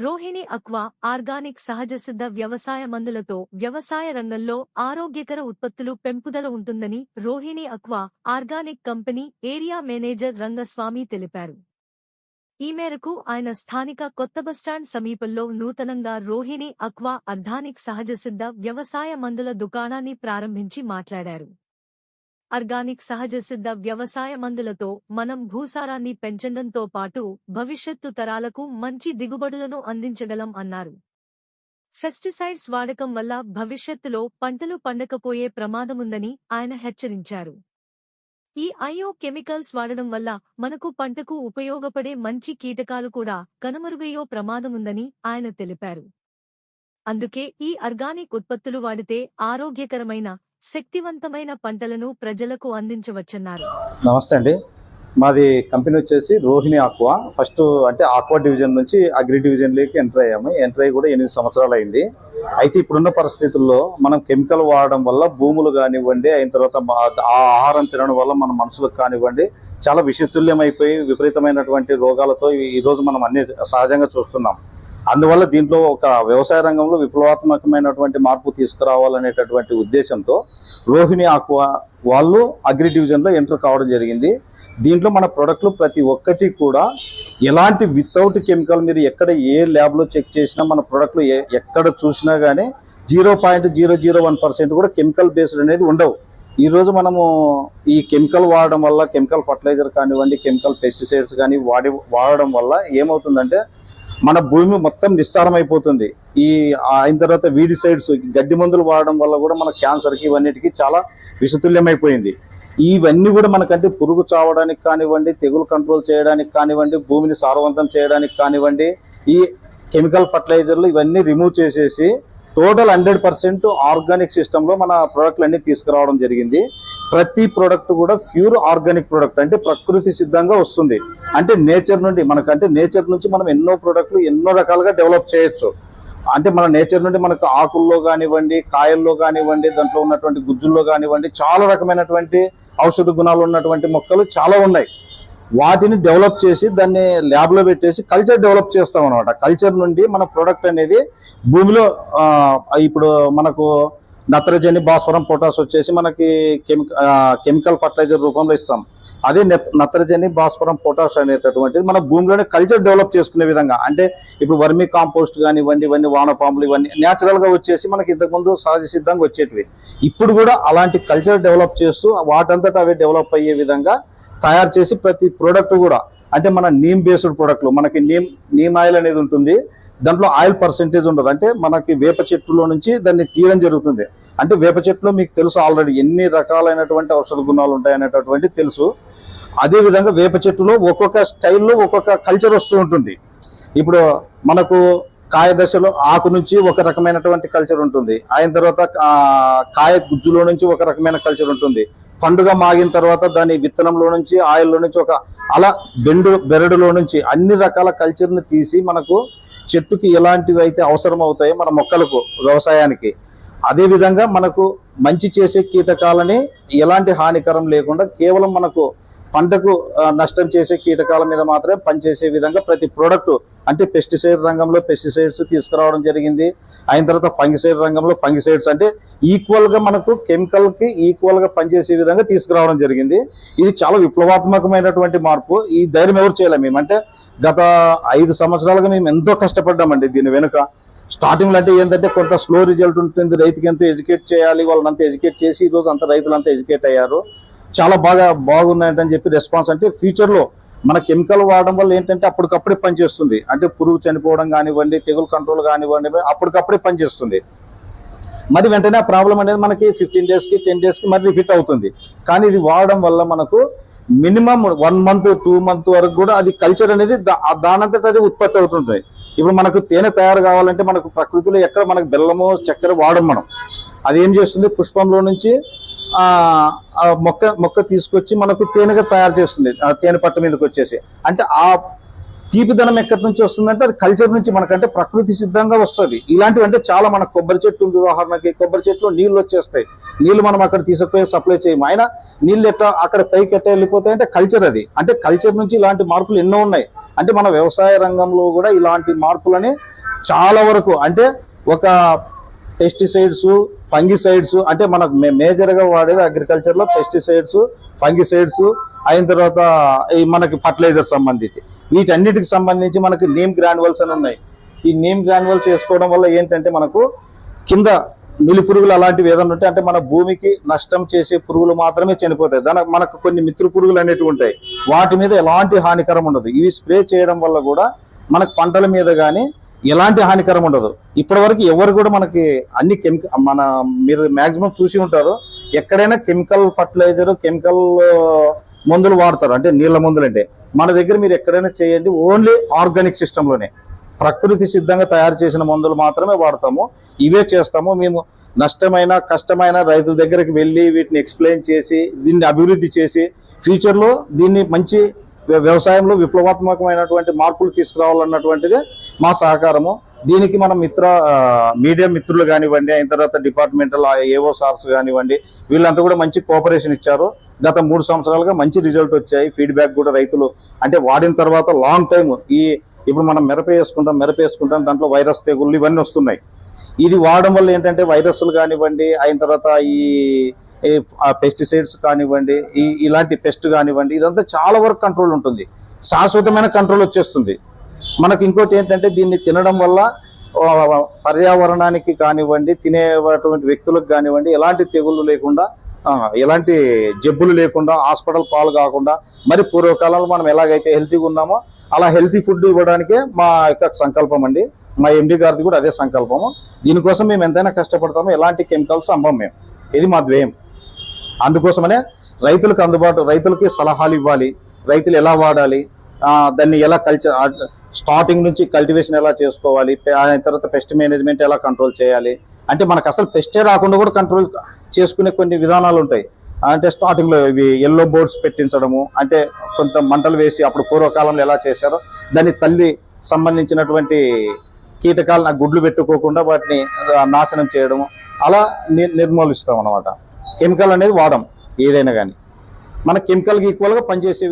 Rohini aqua organic సహజసిద్ధ వ్యవసాయ మందులతో వ్యవసాయ రంగంలో ఆరోగ్యకర ఉత్పత్తులు పెంపుదల ఉంటుందని Rohini aqua organic company area manager Rangaswamy తెలిపారు. ఈ మేరకు ఆయన స్థానిక కొత్త బస్టాండ్ సమీపంలో నూతనంగా రోహిణి అక్వా అర్ధానిక్ సహజసిద్ధ వ్యవసాయ మందుల దుకాణాన్ని ప్రారంభించి మాట్లాడారు. ఆర్గానిక్ సహజసిద్ధ వ్యవసాయ మందులతో మనం భూసారాన్ని పెంచడంతో పాటు భవిష్యత్తు తరాలకు మంచి దిగుబడులను అందించగలం అన్నారు. పెస్టిసైడ్స్ వాడకం వల్ల భవిష్యత్తులో పంటలు పండకపోయే ప్రమాదముందని ఆయన హెచ్చరించారు. ఈ ఐఓ కెమికల్స్ వాడడం వల్ల మనకు పంటకు ఉపయోగపడే మంచి కీటకాలు కూడా కనుమరుగయ్యో ప్రమాదముందని ఆయన తెలిపారు. అందుకే ఈ ఆర్గానిక్ ఉత్పత్తులు వాడితే ఆరోగ్యకరమైన శక్తివంతమైన పంటలను ప్రజలకు అందించవచ్చన్నారు. నమస్తే అండి. మాది కంపెనీ వచ్చేసి రోహిణి ఆక్వా. ఫస్ట్ అంటే ఆక్వా డివిజన్ నుంచి అగ్రి డివిజన్లోకి ఎంటర్ అయ్యాము. ఎంటర్ అయ్యి కూడా ఎనిమిది సంవత్సరాలు అయింది. అయితే ఇప్పుడున్న పరిస్థితుల్లో మనం కెమికల్ వాడడం వల్ల భూములు కానివ్వండి అయిన తర్వాత ఆ ఆహారం తినడం వల్ల మన మనసులకు కానివ్వండి చాలా విషతుల్యమైపోయి విపరీతమైనటువంటి రోగాలతో ఈరోజు మనం అన్ని సహజంగా చూస్తున్నాం. అందువల్ల దీంట్లో ఒక వ్యవసాయ రంగంలో విప్లవాత్మకమైనటువంటి మార్పు తీసుకురావాలనేటటువంటి ఉద్దేశంతో రోహిణి ఆక్వా వాళ్ళు అగ్రి డివిజన్లో ఎంటర్ కావడం జరిగింది. దీంట్లో మన ప్రొడక్ట్లు ప్రతి ఒక్కటి కూడా ఎలాంటి వితౌట్ కెమికల్ మీరు ఎక్కడ ఏ ల్యాబ్లో చెక్ చేసినా మన ప్రొడక్ట్లు ఏ- ఎక్కడ చూసినా కానీ zero point zero zero one percent కూడా కెమికల్ బేస్డ్ అనేది ఉండవు. ఈరోజు మనము ఈ కెమికల్ వాడడం వల్ల కెమికల్ ఫర్టిలైజర్ కానివ్వండి కెమికల్ పెస్టిసైడ్స్ కానీ వాడి వాడడం వల్ల ఏమవుతుందంటే మన భూమి మొత్తం నిస్సారం అయిపోతుంది ఈ అయిన తర్వాత వీడి సైడ్స్ గడ్డి మందులు వాడడం వల్ల కూడా మన క్యాన్సర్కి ఇవన్నిటికీ చాలా విషతుల్యమైపోయింది. ఇవన్నీ కూడా మనకంటే పురుగు చావడానికి కానివ్వండి తెగులు కంట్రోల్ చేయడానికి కానివ్వండి భూమిని సారవంతం చేయడానికి కానివ్వండి ఈ కెమికల్ ఫర్టిలైజర్లు ఇవన్నీ రిమూవ్ చేసేసి టోటల్ హండ్రెడ్ పర్సెంట్ ఆర్గానిక్ సిస్టంలో మన ప్రోడక్ట్లు అన్ని తీసుకురావడం జరిగింది. ప్రతి ప్రోడక్ట్ కూడా ప్యూర్ ఆర్గానిక్ ప్రోడక్ట్ అంటే ప్రకృతి సిద్ధంగా వస్తుంది. అంటే నేచర్ నుండి మనకంటే నేచర్ నుంచి మనం ఎన్నో ప్రోడక్ట్లు ఎన్నో రకాలుగా డెవలప్ చేయొచ్చు. అంటే మన నేచర్ నుండి మనకు ఆకుల్లో కానివ్వండి కాయల్లో కానివ్వండి దాంట్లో ఉన్నటువంటి గుజ్జుల్లో కానివ్వండి చాలా రకమైనటువంటి ఔషధ గుణాలు ఉన్నటువంటి మొక్కలు చాలా ఉన్నాయి. వాటిని డెవలప్ చేసి దాన్ని ల్యాబ్లో పెట్టేసి కల్చర్ డెవలప్ చేస్తాం అనమాట కల్చర్ నుండి మన ప్రోడక్ట్ అనేది భూమిలో ఇప్పుడు మనకు నత్రజని భాస్వరం పొటాస్ వచ్చేసి మనకి కెమికల్ ఫర్టిలైజర్ రూపంలో ఇస్తాం. అదే నత్రజని భాస్వరం పొటాష్ అనేటటువంటిది మన భూమిలోనే కల్చర్ డెవలప్ చేసుకునే విధంగా. అంటే ఇప్పుడు వర్మీ కాంపోస్ట్ కానివ్వండి ఇవన్నీ వానపాములు ఇవన్నీ న్యాచురల్గా వచ్చేసి మనకి ఇంతకుముందు సహజ సిద్ధంగా వచ్చేటివి. ఇప్పుడు కూడా అలాంటి కల్చర్ డెవలప్ చేస్తూ వాటంతటా అవి డెవలప్ అయ్యే విధంగా తయారు చేసి ప్రతి ప్రోడక్ట్ కూడా అంటే మన నీమ్ బేస్డ్ ప్రోడక్ట్లు మనకి నీమ్ నీమ్ ఆయిల్ అనేది ఉంటుంది. దాంట్లో ఆయిల్ పర్సెంటేజ్ ఉండదు. అంటే మనకి వేప చెట్టులో నుంచి దాన్ని తీయడం జరుగుతుంది. అంటే వేప చెట్టులో మీకు తెలుసు ఆల్రెడీ ఎన్ని రకాలైనటువంటి ఔషధ గుణాలు ఉంటాయనేటటువంటి తెలుసు. అదేవిధంగా వేప చెట్టులో ఒక్కొక్క స్టైల్లో ఒక్కొక్క కల్చర్ వస్తూ ఉంటుంది. ఇప్పుడు మనకు కాయ దశలో ఆకు నుంచి ఒక రకమైనటువంటి కల్చర్ ఉంటుంది. అయిన తర్వాత కాయ గుజ్జులో నుంచి ఒక రకమైన కల్చర్ ఉంటుంది. పండుగ మాగిన తర్వాత దాని విత్తనంలో నుంచి ఆయిల్లో నుంచి ఒక అలా బెండు బెరడులో నుంచి అన్ని రకాల కల్చర్ని తీసి మనకు చెట్టుకి ఎలాంటివి అయితే అవసరం అవుతాయో మన మొక్కలకు వ్యవసాయానికి అదేవిధంగా మనకు మంచి చేసే కీటకాలని ఎలాంటి హానికరం లేకుండా కేవలం మనకు పంటకు నష్టం చేసే కీటకాల మీద మాత్రమే పనిచేసే విధంగా ప్రతి ప్రోడక్ట్ అంటే పెస్టిసైడ్ రంగంలో పెస్టిసైడ్స్ తీసుకురావడం జరిగింది. అయిన తర్వాత ఫంగిసైడ్ రంగంలో ఫంగిసైడ్స్ అంటే ఈక్వల్గా మనకు కెమికల్కి ఈక్వల్గా పనిచేసే విధంగా తీసుకురావడం జరిగింది. ఇది చాలా విప్లవాత్మకమైనటువంటి మార్పు. ఈ ధైర్యం ఎవరు చేయలేము మేము అంటే గత ఐదు సంవత్సరాలుగా మేము ఎంతో కష్టపడ్డామండి దీని వెనుక. స్టార్టింగ్ అంటే ఏంటంటే కొంత స్లో రిజల్ట్ ఉంటుంది రైతుకి ఎంతో ఎడ్యుకేట్ చేయాలి వాళ్ళని అంతా ఎడ్యుకేట్ చేసి ఈ రోజు అంతా రైతులంతా ఎడ్యుకేట్ అయ్యారు. చాలా బాగా బాగున్నాయంటని చెప్పి రెస్పాన్స్ అంటే ఫ్యూచర్లో మన కెమికల్ వాడడం వల్ల ఏంటంటే అప్పటికప్పుడే పనిచేస్తుంది. అంటే పురుగు చనిపోవడం కానివ్వండి తెగులు కంట్రోల్ కానివ్వండి అప్పటికప్పుడే పనిచేస్తుంది. మరి వెంటనే ఆ ప్రాబ్లం అనేది మనకి ఫిఫ్టీన్ డేస్కి టెన్ డేస్కి మరి రిపీట్ అవుతుంది. కానీ ఇది వాడడం వల్ల మనకు minimum one month two month వరకు కూడా అది కల్చర్ అనేది దానంతట అది ఉత్పత్తి అవుతుంది. ఇప్పుడు మనకు తేనె తయారు కావాలంటే మనకు ప్రకృతిలో ఎక్కడ మనకు బెల్లము చక్కెర వాడం మనం. అది ఏం చేస్తుంది? పుష్పంలో నుంచి ఆ మొక్క మొక్క తీసుకొచ్చి మనకు తేనెగా తయారు చేస్తుంది. ఆ తేనె పట్టు మీదకి వచ్చేసి. అంటే ఆ తీపిదనం ఎక్కడి నుంచి వస్తుందంటే అది కల్చర్ నుంచి మనకంటే ప్రకృతి సిద్ధంగా వస్తుంది. ఇలాంటివి అంటే చాలా మన కొబ్బరి చెట్టు ఉంది. ఉదాహరణకి కొబ్బరి చెట్టులో నీళ్ళు వచ్చేస్తాయి. నీళ్ళు మనం అక్కడ తీసుకుపోయి సప్లై చేయము. అయినా నీళ్ళు ఎట్లా అక్కడ పైకి ఎట్లా వెళ్ళిపోతాయి అంటే కల్చర్ అది. అంటే కల్చర్ నుంచి ఇలాంటి మార్పులు ఎన్నో ఉన్నాయి. అంటే మన వ్యవసాయ రంగంలో కూడా ఇలాంటి మార్పులని చాలా వరకు అంటే ఒక పెస్టిసైడ్స్ ఫంగిసైడ్స్ అంటే మనకు మే- వాడేది అగ్రికల్చర్లో పెస్టిసైడ్స్ ఫంగిసైడ్స్ అయిన తర్వాత ఈ మనకి ఫర్టిలైజర్ సంబంధించి. వీటన్నిటికి సంబంధించి మనకి నేమ్ గ్రాన్యువల్స్ అని ఉన్నాయి. ఈ నేమ్ గ్రాన్యువల్స్ వేసుకోవడం వల్ల ఏంటంటే మనకు కింద నులి పురుగులు అలాంటివి ఏదైనా ఉంటే అంటే మన భూమికి నష్టం చేసే పురుగులు మాత్రమే చనిపోతాయి. దానికి మనకు కొన్ని మిత్ర పురుగులు అనేటివి ఉంటాయి. వాటి మీద ఎలాంటి హానికరం ఉండదు. ఇవి స్ప్రే చేయడం వల్ల కూడా మనకు పంటల మీద కానీ ఎలాంటి హానికరం ఉండదు. ఇప్పటివరకు ఎవరు కూడా మనకి అన్ని కెమికల్ మన మీరు మ్యాక్సిమం చూసి ఉంటారు. ఎక్కడైనా కెమికల్ ఫర్టిలైజర్ కెమికల్ మందులు వాడతారు. అంటే నీళ్ళ మందులు అంటే మన దగ్గర మీరు ఎక్కడైనా చేయండి ఓన్లీ ఆర్గానిక్ సిస్టంలోనే ప్రకృతి సిద్ధంగా తయారు చేసిన మందులు మాత్రమే వాడతాము. ఇవే చేస్తాము. మేము నష్టమైన కష్టమైన రైతుల దగ్గరికి వెళ్ళి వీటిని ఎక్స్ప్లెయిన్ చేసి దీన్ని అభివృద్ధి చేసి ఫ్యూచర్లో దీన్ని మంచి వ్య- వ్యవసాయంలో విప్లవాత్మకమైనటువంటి మార్పులు తీసుకురావాలన్నటువంటిది మా సహకారము. దీనికి మన మిత్ర మీడియా మిత్రులు కానివ్వండి అయిన తర్వాత డిపార్ట్మెంటల్ ఏవో సార్స్ కానివ్వండి వీళ్ళంతా కూడా మంచి కోఆపరేషన్ ఇచ్చారు. గత మూడు సంవత్సరాలుగా మంచి రిజల్ట్ వచ్చాయి. ఫీడ్బ్యాక్ కూడా రైతులు అంటే వాడిన తర్వాత లాంగ్ టైం ఈ ఇప్పుడు మనం మిరప వేసుకుంటాం మిరప వేసుకుంటాం దాంట్లో వైరస్ తెగుళ్ళు ఇవన్నీ వస్తున్నాయి. ఇది వాడడం వల్ల ఏంటంటే వైరస్లు కానివ్వండి అయిన తర్వాత ఈ పెస్టిసైడ్స్ కానివ్వండి ఈ ఇలాంటి పెస్ట్ కానివ్వండి ఇదంతా చాలా వరకు కంట్రోల్ ఉంటుంది. శాశ్వతమైన కంట్రోల్ వచ్చేస్తుంది. మనకి ఇంకోటి ఏంటంటే దీన్ని తినడం వల్ల పర్యావరణానికి కానివ్వండి తినేటువంటి వ్యక్తులకు కానివ్వండి ఎలాంటి తెగుళ్ళు లేకుండా ఎలాంటి జబ్బులు లేకుండా హాస్పిటల్ పాలు కాకుండా మరి పూర్వకాలంలో మనం ఎలాగైతే హెల్తీగా ఉన్నామో అలా హెల్తీ ఫుడ్ ఇవ్వడానికే మా యొక్క సంకల్పం అండి. మా ఎండి గారిది కూడా అదే సంకల్పము. దీనికోసం మేము ఎంతైనా కష్టపడతామో ఎలాంటి కెమికల్స్ అమ్మం మేము. ఇది మా ద్వేయం. అందుకోసమనే రైతులకు అందుబాటు రైతులకి సలహాలు ఇవ్వాలి. రైతులు ఎలా వాడాలి దాన్ని ఎలా కల్చర్ స్టార్టింగ్ నుంచి కల్టివేషన్ ఎలా చేసుకోవాలి ఆ తర్వాత పెస్ట్ మేనేజ్మెంట్ ఎలా కంట్రోల్ చేయాలి. అంటే మనకు అసలు పెస్టే రాకుండా కూడా కంట్రోల్ చేసుకునే కొన్ని విధానాలు ఉంటాయి. అంటే స్టార్టింగ్లో ఇవి ఎల్లో బోర్డ్స్ పెట్టించడము అంటే కొంత మంటలు వేసి అప్పుడు పూర్వకాలంలో ఎలా చేశారో దాని తల్లి సంబంధించినటువంటి కీటకాలను గుడ్లు పెట్టుకోకుండా వాటిని నాశనం చేయడము అలా ని- నిర్మూలిస్తాం అనమాట కెమికల్ అనేది వాడం ఏదైనా కానీ మన కెమికల్కి ఈక్వల్గా పనిచేసే